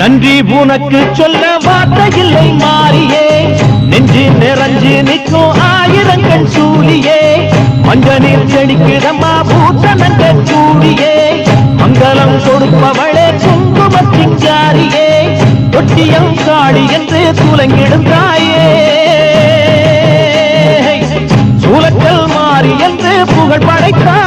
நன்றி உனக்கு சொல்ல வார்த்தையில்லை மாறியே. நெஞ்சு நிறைஞ்சு நிற்கும் ஆயிரங்கள் சூழியே மஞ்சனில் செடிக்கிடமா பூத்த நங்கள் சூடியே மங்களம் கொடுப்பவளே குங்கும சிங்காரியே. தொட்டியம் காடி என்று துலங்கிடும் தாயே. சூலக்கல் மாறி என்று புகழ் படைத்தார்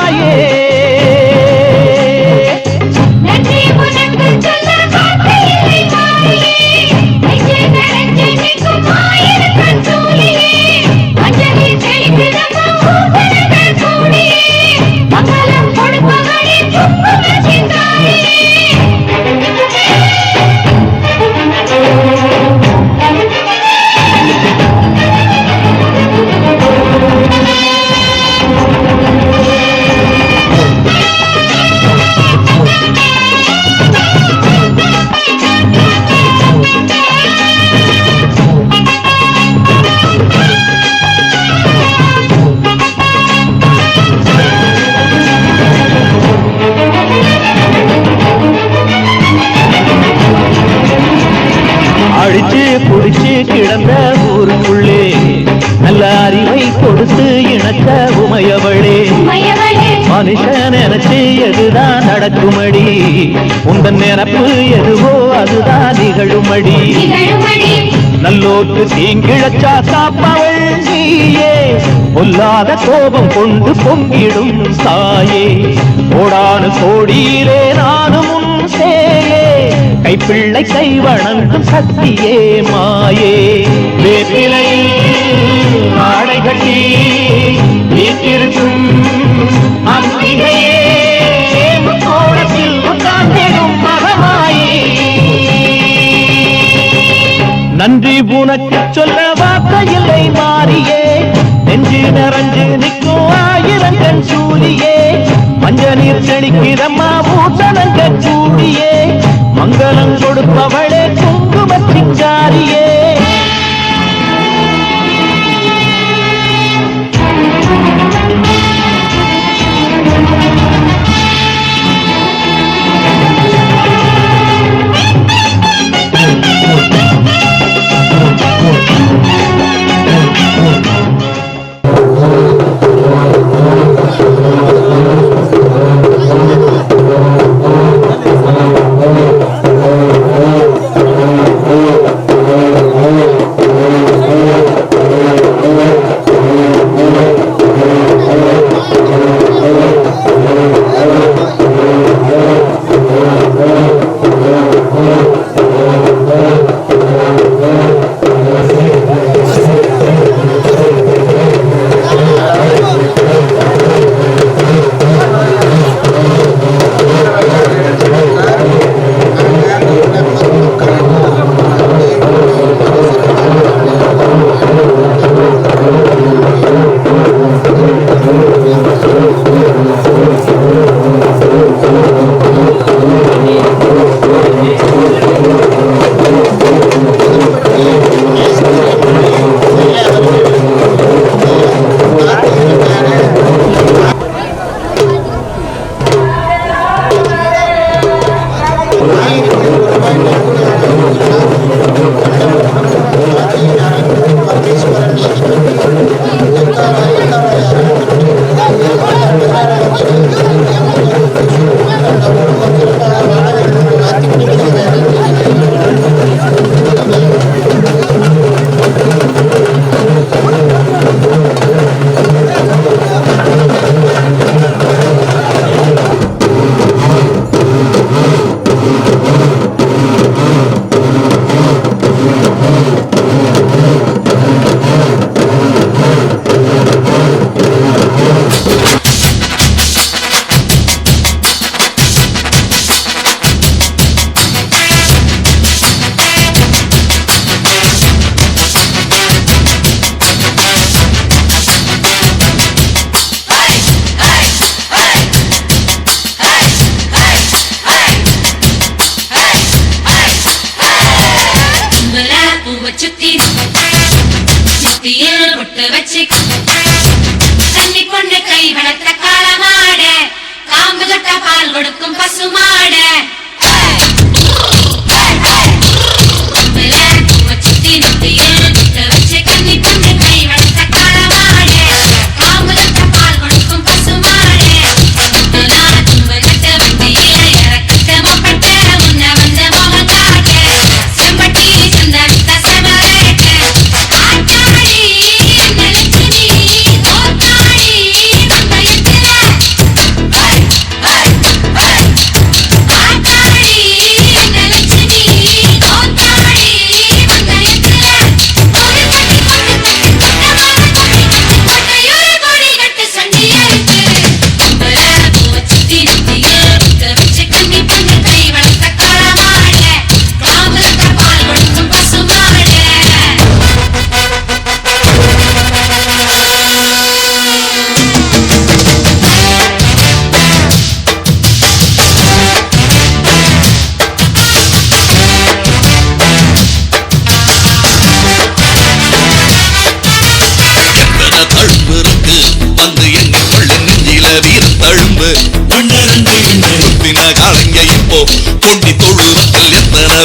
ஊருக்குள்ளே நல்ல அறிவை கொடுத்து இணக்க உமையவளே. மயவளே மனுஷன் நினைச்சு எதுதான் நடக்குமடி? உந்தன் நினப்பு எதுவோ அதுதான் நிகழுமடி. நல்லோர்க்கு தீங்கிழச்சா காப்பவள் நீயே. பொல்லாத கோபம் கொண்டு பொங்கிடும் தாயே. கோடானு கோடியிலே நானும் சேயே கைப்பிள்ளை கை வணங்கும் சக்தியே மாயே. வேப்பிலையில் ஆடை கட்டி வீட்டிருக்கும் அம்பிகையே நன்றி உனக்கு சொல்ல வார்த்தை இல்லை மாறியே. நெஞ்சு நிறைஞ்சு நிற்கும் ஆயிரங்கள் சூழியே மஞ்ச நீர் செழிக்கிறம்மா பூசணங்க சூடியே. மங்களம் கொடுப்பவளே குங்கும சிங்காரியே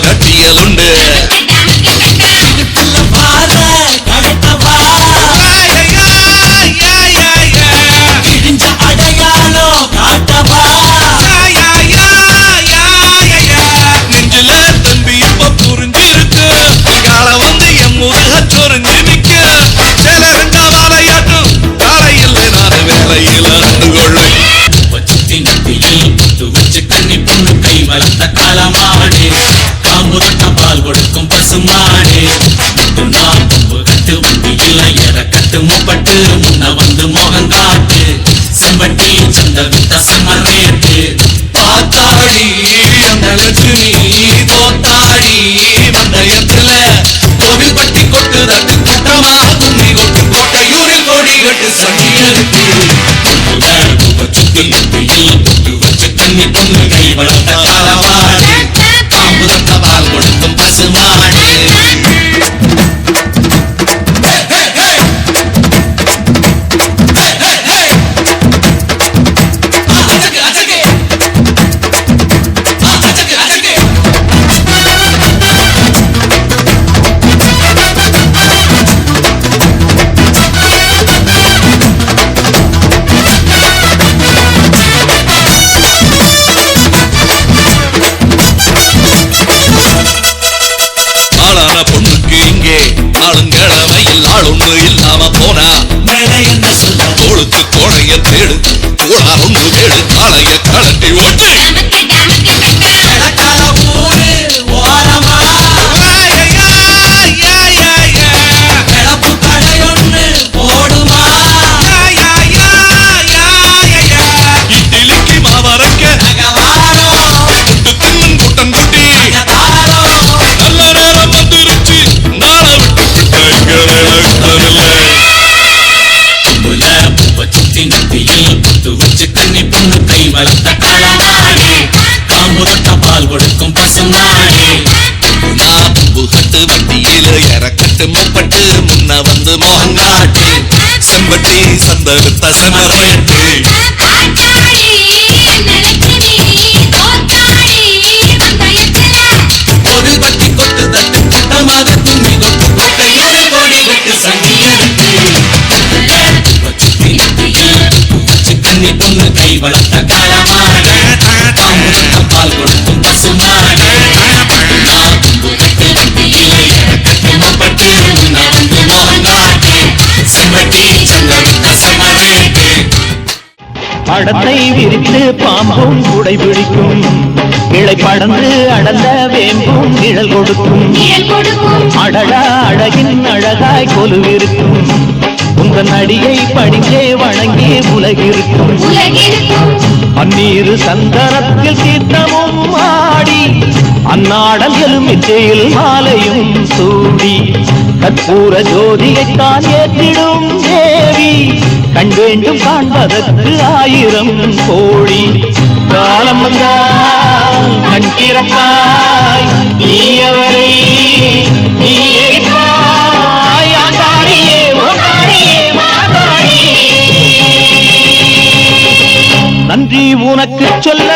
வெற்றியல் உண்டு तुम्हारे तुम्हारे பட்டி சந்தன தசன ரேட்டு படத்தை விரித்து பாம்பும் உடை பிடிக்கும். கிளை படந்து அடந்த வேம்பும் நிழல் கொடுக்கும். அடடா அழகின் அழகாய் கொலுவிருக்கும். உங்கள் நடிகை படிந்தே வணங்கி உலகிருக்கும். பன்னீரு சந்தனத்தில் தீர்த்தமும் ஆடி அந்நாடல் எலுமிச்சையில் மாலையும் சூடி கற்பூர ஜோதியைத்தான் ஏற்றிடும் தேவி. கண் வேண்டும் காண்பதற்கு ஆயிரம் கோழி காலம் வந்தால் கண் திறப்பாய். நீயவரை நன்றி உனக்கு சொல்ல